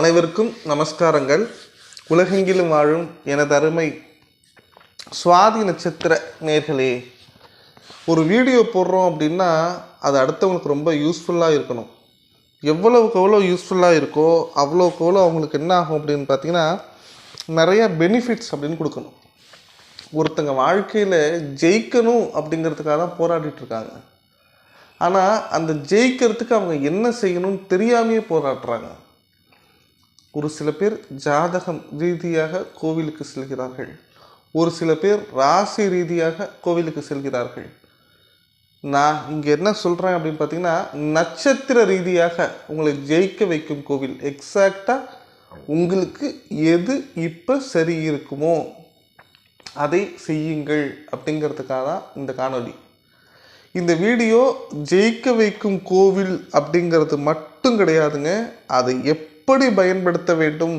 அனைவருக்கும் நமஸ்காரங்கள். உலகெங்கிலும் வாழும் எனது அருமை சுவாதி நட்சத்திர நேர்களே ஒரு வீடியோ போடுறோம் அப்படின்னா அது அடுத்தவங்களுக்கு ரொம்ப யூஸ்ஃபுல்லாக இருக்கணும். எவ்வளவுக்கு எவ்வளோ யூஸ்ஃபுல்லாக இருக்கோ அவ்வளோக்கு எவ்வளோ அவங்களுக்கு என்ன ஆகும் அப்படின்னு பார்த்தீங்கன்னா நிறைய பெனிஃபிட்ஸ் அப்படின்னு கொடுக்கணும். ஒருத்தங்க வாழ்க்கையில் ஜெயிக்கணும் அப்படிங்கிறதுக்காக தான் போராடிட்டு இருக்காங்க. ஆனால் அந்த ஜெயிக்கிறதுக்கு அவங்க என்ன செய்யணும்னு தெரியாமையே போராடுறாங்க. ஒரு சில பேர் ஜாதகம் ரீதியாக கோவிலுக்கு செல்கிறார்கள். ஒரு சில பேர் ராசி ரீதியாக கோவிலுக்கு செல்கிறார்கள். நான் இங்கே என்ன சொல்கிறேன் அப்படின்னு பார்த்தீங்கன்னா நட்சத்திர ரீதியாக உங்களை ஜெயிக்க வைக்கும் கோவில். எக்ஸாக்டாக உங்களுக்கு எது இப்போ சரி இருக்குமோ அதை செய்யுங்கள் அப்படிங்கிறதுக்காக தான் இந்த காணொளி. இந்த வீடியோ ஜெயிக்க வைக்கும் கோவில் அப்படிங்கிறது மட்டும் கிடையாதுங்க. அதை எப்படி பயன்படுத்த வேண்டும்?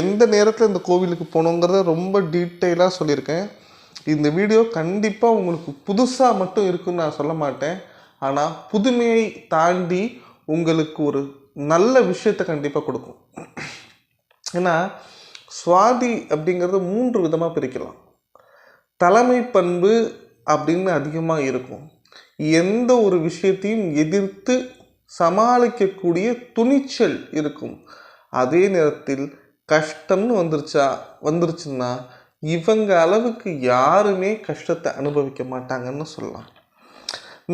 எந்த நேரத்தில் இந்த கோவிலுக்கு போகணுங்கிறத ரொம்ப டீட்டெயிலாக சொல்லியிருக்கேன். இந்த வீடியோ கண்டிப்பாக உங்களுக்கு புதுசாக மட்டும் இருக்குன்னு நான் சொல்ல மாட்டேன். ஆனால் புதுமையை தாண்டி உங்களுக்கு ஒரு நல்ல விஷயத்தை கண்டிப்பாக கொடுக்கும். ஏன்னா சுவாதி அப்படிங்கிறது மூன்று விதமாக பிரிக்கலாம். தலைமை பண்பு அப்படின்னு அதிகமாக இருக்கும். எந்த ஒரு விஷயத்தையும் எதிர்த்து சமாளிக்கக்கூடிய துணிச்சல் இருக்கும். அதே நேரத்தில் கஷ்டம்னு வந்துருச்சா வந்துருச்சுன்னா இவங்க அளவுக்கு யாருமே கஷ்டத்தை அனுபவிக்க மாட்டாங்கன்னு சொல்லலாம்.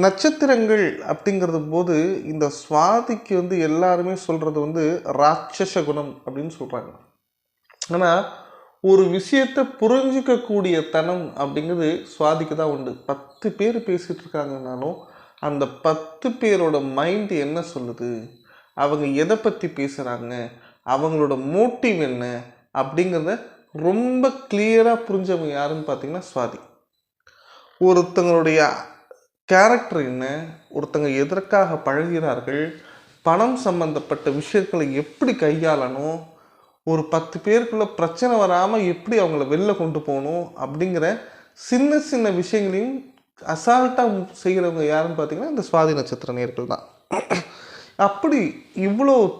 நட்சத்திரங்கள் அப்படிங்கிறது போது இந்த சுவாதிக்கு வந்து எல்லாருமே சொல்கிறது வந்து ராட்சச குணம் அப்படின்னு சொல்கிறாங்க ஆனால் ஒரு விஷயத்தை புரிஞ்சிக்கக்கூடிய தனம் அப்படிங்கிறது சுவாதிக்கு தான் உண்டு. பத்து பேர் பேசிகிட்டு இருக்காங்கனாலும் அந்த பத்து பேரோட மைண்டு என்ன சொல்லுது? அவங்க எதை பற்றி பேசுகிறாங்க அவங்களோட மோட்டிவ் என்ன? அப்படிங்கிறத ரொம்ப கிளியராக புரிஞ்சவங்க யாருன்னு பார்த்தீங்கன்னா சுவாதி. ஒருத்தங்களுடைய கேரக்டர் என்ன? ஒருத்தங்க எதற்காக பழகிறார்கள்? பணம் சம்பந்தப்பட்ட விஷயங்களை எப்படி கையாளணும்? ஒரு பத்து பேருக்குள்ளே பிரச்சனை வராமல் எப்படி அவங்கள வெளில கொண்டு போகணும்? அப்படிங்கிற சின்ன சின்ன விஷயங்களையும் அசால்ட்டாக செய்கிறவங்க யாருன்னு பார்த்தீங்கன்னா இந்த சுவாதி நட்சத்திர நேர்கள் தான். அப்படி இவ்வளோ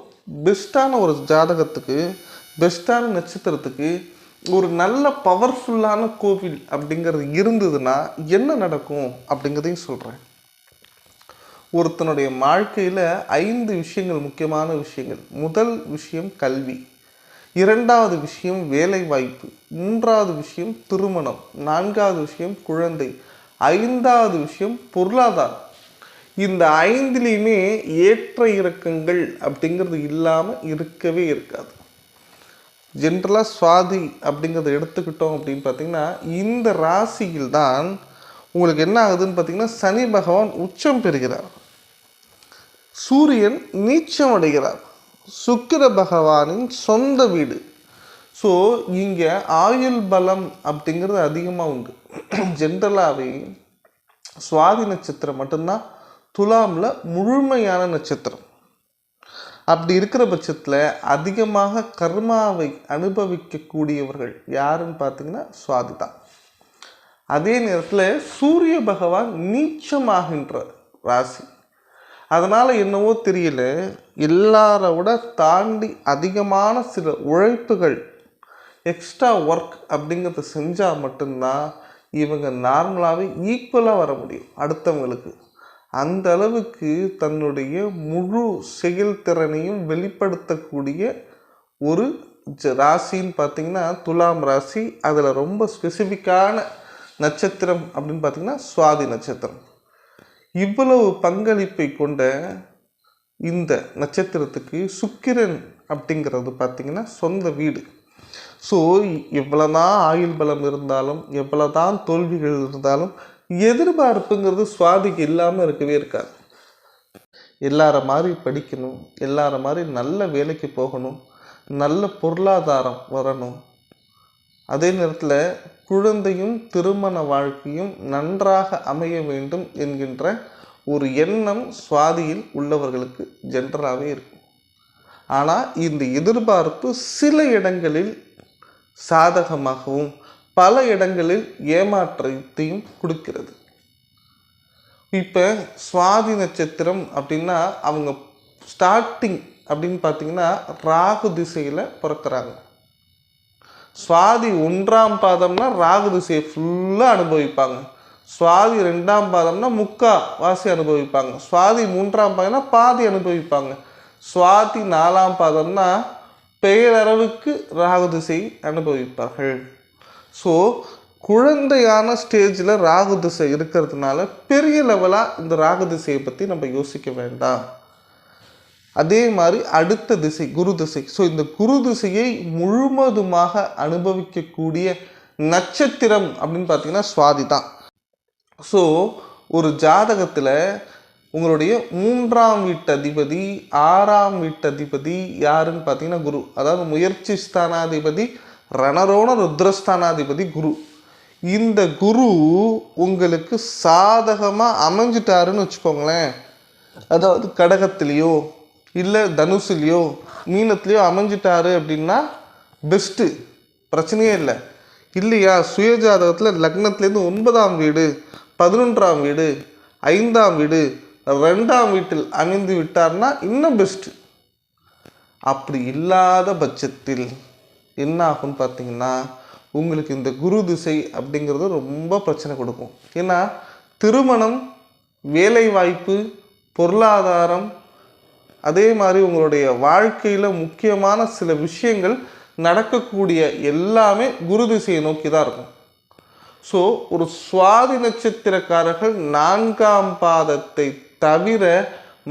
பெஸ்ட்டான ஒரு ஜாதகத்துக்கு பெஸ்ட்டான நட்சத்திரத்துக்கு ஒரு நல்ல பவர்ஃபுல்லான கோவில் அப்படிங்கிறது இருந்ததுன்னா என்ன நடக்கும் அப்படிங்கிறதையும் சொல்கிறேன் ஒருத்தனுடைய வாழ்க்கையில் ஐந்து விஷயங்கள் முக்கியமான விஷயங்கள். முதல் விஷயம் கல்வி. இரண்டாவது விஷயம் வேலை வாய்ப்பு மூன்றாவது விஷயம் திருமணம். நான்காவது விஷயம் குழந்தை. ஐந்தாவது விஷயம் பொருளாதாரம். இந்த ஐந்துலேயுமே ஏற்ற இறக்கங்கள் அப்படிங்கிறது இல்லாமல் இருக்கவே இருக்காது. ஜென்ரலாக சுவாதி அப்படிங்கிறத எடுத்துக்கிட்டோம் அப்படின்னு பார்த்தீங்கன்னா இந்த ராசியில் தான் உங்களுக்கு என்ன ஆகுதுன்னு பார்த்தீங்கன்னா சனி பகவான் உச்சம் பெறுகிறார். சூரியன் நீச்சம் அடைகிறார். சுக்கிர பகவானின் சொந்த வீடு. ஸோ இங்கே ஆயுள் பலம் அப்படிங்கிறது அதிகமாக உண்டு. ஜென்ரலாகவே சுவாதி நட்சத்திரம் மட்டும்தான் துலாமில் முழுமையான நட்சத்திரம். அப்படி இருக்கிற பட்சத்தில் அதிகமாக கர்மாவை அனுபவிக்கக்கூடியவர்கள் யாருன்னு பார்த்தீங்கன்னா சுவாதி தான். அதே நேரத்தில் சூரிய பகவான் நீச்சமாகின்ற ராசி. அதனால் என்னவோ தெரியல எல்லாரோட தாண்டி அதிகமான சில உழைப்புகள் எக்ஸ்ட்ரா ஒர்க் அப்படிங்கிறத செஞ்சால் மட்டும்தான் இவங்க நார்மலாகவே ஈக்குவலாக வர முடியும் அடுத்தவங்களுக்கு. அந்த அளவுக்கு தன்னுடைய முழு செயல்திறனையும் வெளிப்படுத்தக்கூடிய ஒரு ராசின்னு பார்த்தீங்கன்னா துலாம் ராசி அதில் ரொம்ப ஸ்பெசிஃபிக்கான நட்சத்திரம் அப்படின்னு பார்த்தீங்கன்னா சுவாதி நட்சத்திரம். இவ்வளவு பங்களிப்பை கொண்ட இந்த நட்சத்திரத்துக்கு சுக்கிரன் அப்படிங்கிறது பார்த்தீங்கன்னா சொந்த வீடு. ஸோ எவ்வளோ தான் ஆயுள் பலம் இருந்தாலும் எவ்வளோ தான் தோல்விகள் இருந்தாலும் எதிர்பார்ப்புங்கிறது சுவாதிக்கு இல்லாமல் இருக்கவே இருக்காது. எல்லார மாதிரி படிக்கணும் எல்லார மாதிரி நல்ல வேலைக்கு போகணும் நல்ல பொருளாதாரம் வரணும். அதே நேரத்தில் குழந்தையும் திருமண வாழ்க்கையும் நன்றாக அமைய வேண்டும் என்கின்ற ஒரு எண்ணம் சுவாதியில் உள்ளவர்களுக்கு ஜென்ரலாகவே இருக்கும் ஆனால் இந்த எதிர்பார்ப்பு சில இடங்களில் சாதகமாகவும் பல இடங்களில் ஏமாற்றத்தையும் கொடுக்கிறது. இப்போ சுவாதி நட்சத்திரம் அப்படின்னா அவங்க ஸ்டார்டிங் அப்படின்னு பார்த்தீங்கன்னா ராகு திசையில் பிறக்கிறாங்க. சுவாதி ஒன்றாம் பாதம்னா ராகு திசையை ஃபுல்லாக அனுபவிப்பாங்க. சுவாதி ரெண்டாம் பாதம்னா முக்கா வாசி அனுபவிப்பாங்க. சுவாதி மூன்றாம் பாதம்னா பாதி அனுபவிப்பாங்க. சுவாதி நாலாம் பாதம்னா பெயரளவுக்கு ராகு திசை அனுபவிப்பார்கள். ஸோ குழந்தையான ஸ்டேஜில் ராகு திசை இருக்கிறதுனால பெரிய லெவலாக இந்த ராகு திசையை பற்றி நம்ம யோசிக்க வேண்டாம். அதே மாதிரி அடுத்த திசை குரு திசை. ஸோ இந்த குரு திசையை முழுவதுமாக அனுபவிக்கக்கூடிய நட்சத்திரம் அப்படின்னு பார்த்தீங்கன்னா சுவாதி தான். ஸோ ஒரு ஜாதகத்தில் உங்களுடைய மூன்றாம் வீட்டதிபதி ஆறாம் வீட்டதிபதி யாருன்னு பார்த்தீங்கன்னா குரு. அதாவது முயற்சி ஸ்தானாதிபதி ரணரோண ருத்ரஸ்தானாதிபதி குரு. இந்த குரு உங்களுக்கு சாதகமாக அமைஞ்சிட்டாருன்னு வச்சுக்கோங்களேன். அதாவது கடகத்துலேயோ இல்லை தனுசுலேயோ மீனத்துலேயோ அமைஞ்சிட்டாரு அப்படின்னா பெஸ்ட்டு பிரச்சனையே இல்லை. இல்லையா? சுயஜாதகத்தில் லக்னத்துலேருந்து ஒன்பதாம் வீடு பதினொன்றாம் வீடு ஐந்தாம் வீடு ரெண்டாம் வீட்டில் அமைந்து விட்டார்னா இன்னும் பெஸ்ட்டு அப்படி இல்லாத பட்சத்தில் என்ன ஆகும்னு பார்த்தீங்கன்னா உங்களுக்கு இந்த குரு திசை அப்படிங்கிறது ரொம்ப பிரச்சனை கொடுக்கும். ஏன்னா திருமணம் வேலைவாய்ப்பு பொருளாதாரம் அதே மாதிரி உங்களுடைய வாழ்க்கையில் முக்கியமான சில விஷயங்கள் நடக்கக்கூடிய எல்லாமே குரு திசையை நோக்கி தான் இருக்கும். ஸோ ஒரு சுவாதி நட்சத்திரக்காரர்கள் நான்காம் பாதத்தை தவிர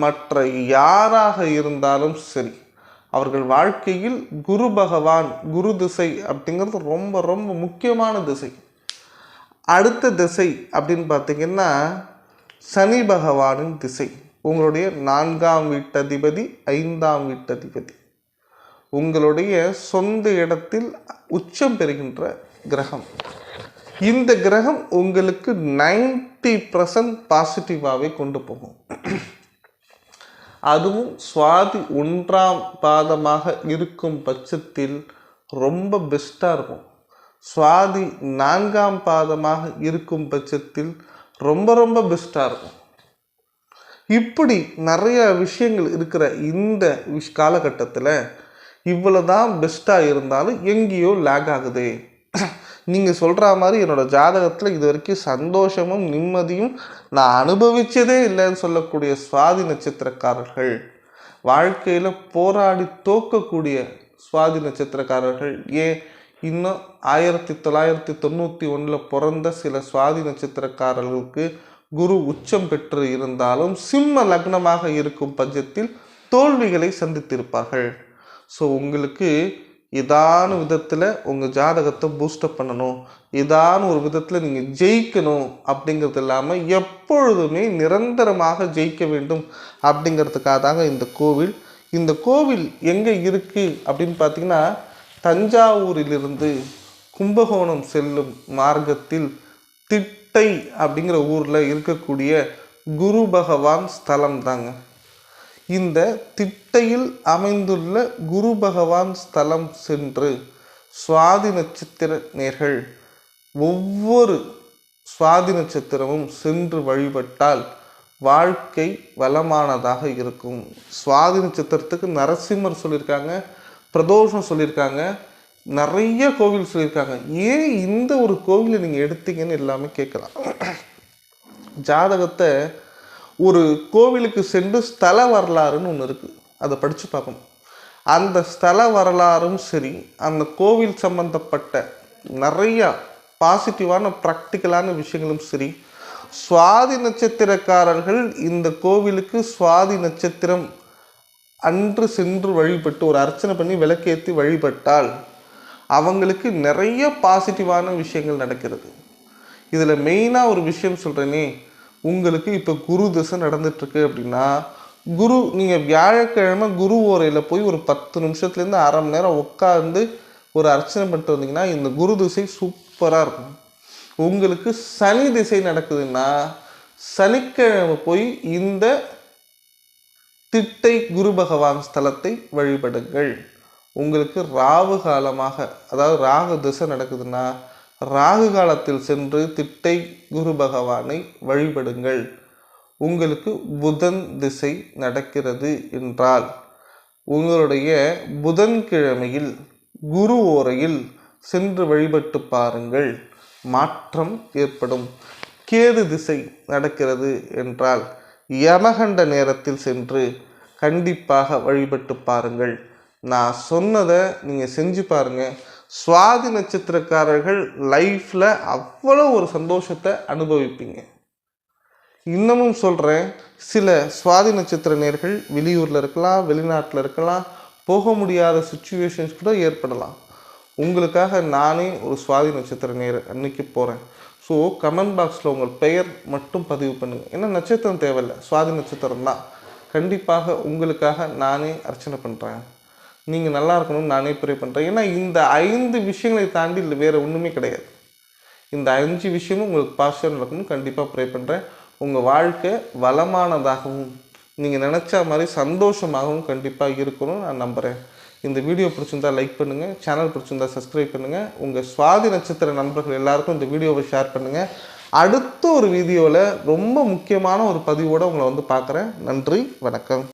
மற்ற யாராக இருந்தாலும் சரி அவர்கள் வாழ்க்கையில் குரு பகவான் குரு திசை அப்படிங்கிறது ரொம்ப ரொம்ப முக்கியமான திசை. அடுத்த திசை அப்படின்னு பார்த்தீங்கன்னா சனி பகவானின் திசை. உங்களுடைய நான்காம் வீட்டதிபதி ஐந்தாம் வீட்டதிபதி. உங்களுடைய சொந்த இடத்தில் உச்சம் பெறுகின்ற கிரகம். இந்த கிரகம் உங்களுக்கு ஃபிஃப்டி பர்சன்ட் பாசிட்டிவாகவே கொண்டு போகும். அதுவும் சுவாதி ஒன்றாம் பாதமாக இருக்கும் பட்சத்தில் ரொம்ப பெஸ்ட்டாக இருக்கும். சுவாதி நான்காம் பாதமாக இருக்கும் பட்சத்தில் ரொம்ப ரொம்ப பெஸ்ட்டாக இருக்கும். இப்படி நிறைய விஷயங்கள் இருக்கிற இந்த விஷ் காலகட்டத்தில் இவ்வளோ தான் பெஸ்ட்டாக இருந்தாலும் எங்கேயோ லேக் ஆகுது. நீங்கள் சொல்கிற மாதிரி என்னோடய ஜாதகத்தில் இது வரைக்கும் சந்தோஷமும் நிம்மதியும் நான் அனுபவித்ததே இல்லைன்னு சொல்லக்கூடிய சுவாதி நட்சத்திரக்காரர்கள் வாழ்க்கையில் போராடி தோக்கக்கூடிய சுவாதி நட்சத்திரக்காரர்கள் ஏன் இன்னும் ஆயிரத்தி தொள்ளாயிரத்தி தொண்ணூற்றி ஒன்றில் பிறந்த சில சுவாதி நட்சத்திரக்காரர்களுக்கு குரு உச்சம் பெற்று இருந்தாலும் சிம்ம லக்னமாக இருக்கும் பட்சத்தில் தோல்விகளை சந்தித்திருப்பார்கள். ஸோ உங்களுக்கு ஏதான விதத்தில் உங்கள் ஜாதகத்தை பூஸ்டப் பண்ணணும். ஏதான ஒரு விதத்தில் நீங்கள் ஜெயிக்கணும் அப்படிங்கிறது இல்லாமல் எப்பொழுதுமே நிரந்தரமாக ஜெயிக்க வேண்டும் அப்படிங்கிறதுக்காக தாங்க இந்த கோவில். இந்த கோவில் எங்கே இருக்குது அப்படின்னு பார்த்தீங்கன்னா தஞ்சாவூரிலிருந்து கும்பகோணம் செல்லும் மார்க்கத்தில் திட்டை அப்படிங்கிற ஊரில் இருக்கக்கூடிய குரு பகவான் ஸ்தலம் தாங்க இந்த திட்டையில் அமைந்துள்ள குரு பகவான் ஸ்தலம் சென்று சுவாதி நட்சத்திர நேர்கள் ஒவ்வொரு சுவாதி நட்சத்திரமும் சென்று வழிபட்டால் வாழ்க்கை வளமானதாக இருக்கும். சுவாதி நட்சத்திரத்துக்கு நரசிம்மர் சொல்லியிருக்காங்க பிரதோஷம் சொல்லியிருக்காங்க நிறைய கோவில் சொல்லியிருக்காங்க. ஏன் இந்த ஒரு கோவிலை நீங்கள் எடுத்தீங்கன்னு எல்லாமே கேட்கலாம். ஜாதகத்தை ஒரு கோவிலுக்கு சென்று ஸ்தல வரலாறுன்னு ஒன்று இருக்குது அதை படித்து பார்க்கணும். அந்த ஸ்தல வரலாறும் சரி அந்த கோவில் சம்பந்தப்பட்ட நிறையா பாசிட்டிவான ப்ராக்டிக்கலான விஷயங்களும் சரி சுவாதி நட்சத்திரக்காரர்கள் இந்த கோவிலுக்கு சுவாதி நட்சத்திரம் அன்று சென்று வழிபட்டு ஒரு அர்ச்சனை பண்ணி விளக்கேற்றி வழிபட்டால் அவங்களுக்கு நிறைய பாசிட்டிவான விஷயங்கள் நடக்கிறது. இதில் மெயினாக ஒரு விஷயம் சொல்கிறேனே உங்களுக்கு இப்போ குரு திசை நடந்துட்டுருக்கு அப்படின்னா குரு நீங்கள் வியாழக்கிழமை குரு ஓரையில் போய் ஒரு பத்து நிமிஷத்துலேருந்து அரை மணி நேரம் உட்காந்து ஒரு அர்ச்சனை பண்ணிட்டு வந்தீங்கன்னா இந்த குரு திசை சூப்பராக இருக்கும். உங்களுக்கு சனி திசை நடக்குதுன்னா சனிக்கிழமை போய் இந்த திட்டை குரு பகவான் ஸ்தலத்தை வழிபடுங்கள். உங்களுக்கு ராகு காலமாக அதாவது ராகு திசை நடக்குதுன்னா ராகு காலத்தில் சென்று திட்டை குரு பகவானை வழிபடுங்கள். உங்களுக்கு புதன் திசை நடக்கிறது என்றால் உங்களுடைய புதன்கிழமையில் குரு ஓரையில் சென்று வழிபட்டு பாருங்கள். மாற்றம் ஏற்படும். கேது திசை நடக்கிறது என்றால் யமகண்ட நேரத்தில் சென்று கண்டிப்பாக வழிபட்டு பாருங்கள். நான் சொன்னதை நீங்கள் செஞ்சு பாருங்கள் சுவாதி நட்சத்திரக்காரர்கள் லைஃப்பில் அவ்வளோ ஒரு சந்தோஷத்தை அனுபவிப்பீங்க. இன்னமும் சொல்கிறேன் சில சுவாதி நட்சத்திர நேர்கள் வெளியூரில் இருக்கலாம் வெளிநாட்டில் இருக்கலாம் போக முடியாத சுச்சுவேஷன்ஸ் கூட ஏற்படலாம். உங்களுக்காக நானே ஒரு சுவாதி நட்சத்திர நேர் அன்னைக்கு போகிறேன் ஸோ கமெண்ட் பாக்ஸில் உங்கள் பெயர் மட்டும் பதிவு பண்ணுங்கள் ஏன்னா நட்சத்திரம் தேவையில்லை. சுவாதி நட்சத்திரம் தான் கண்டிப்பாக உங்களுக்காக நானே அர்ச்சனை பண்ணுறேன் நீங்கள் நல்லா இருக்கணும்னு நானே ப்ரே பண்ணுறேன் ஏன்னா இந்த ஐந்து விஷயங்களை தாண்டி இல்லை வேறு ஒன்றுமே கிடையாது. இந்த அஞ்சு விஷயமும் உங்களுக்கு பாசிட்டிவ் நடக்கணும் கண்டிப்பாக ப்ரே பண்ணுறேன் உங்கள் வாழ்க்கை வளமானதாகவும் நீங்கள் நினச்ச மாதிரி சந்தோஷமாகவும் கண்டிப்பாக இருக்கணும்னு நான் நம்புகிறேன் இந்த வீடியோ பிடிச்சிருந்தா லைக் பண்ணுங்கள் சேனல் பிடிச்சிருந்தா சப்ஸ்கிரைப் பண்ணுங்கள் உங்கள் சுவாதி நட்சத்திர நண்பர்கள் எல்லாருக்கும் இந்த வீடியோவை ஷேர் பண்ணுங்கள் அடுத்த ஒரு வீடியோவில் ரொம்ப முக்கியமான ஒரு பதிவோடு உங்களை வந்து பார்க்குறேன். நன்றி வணக்கம்.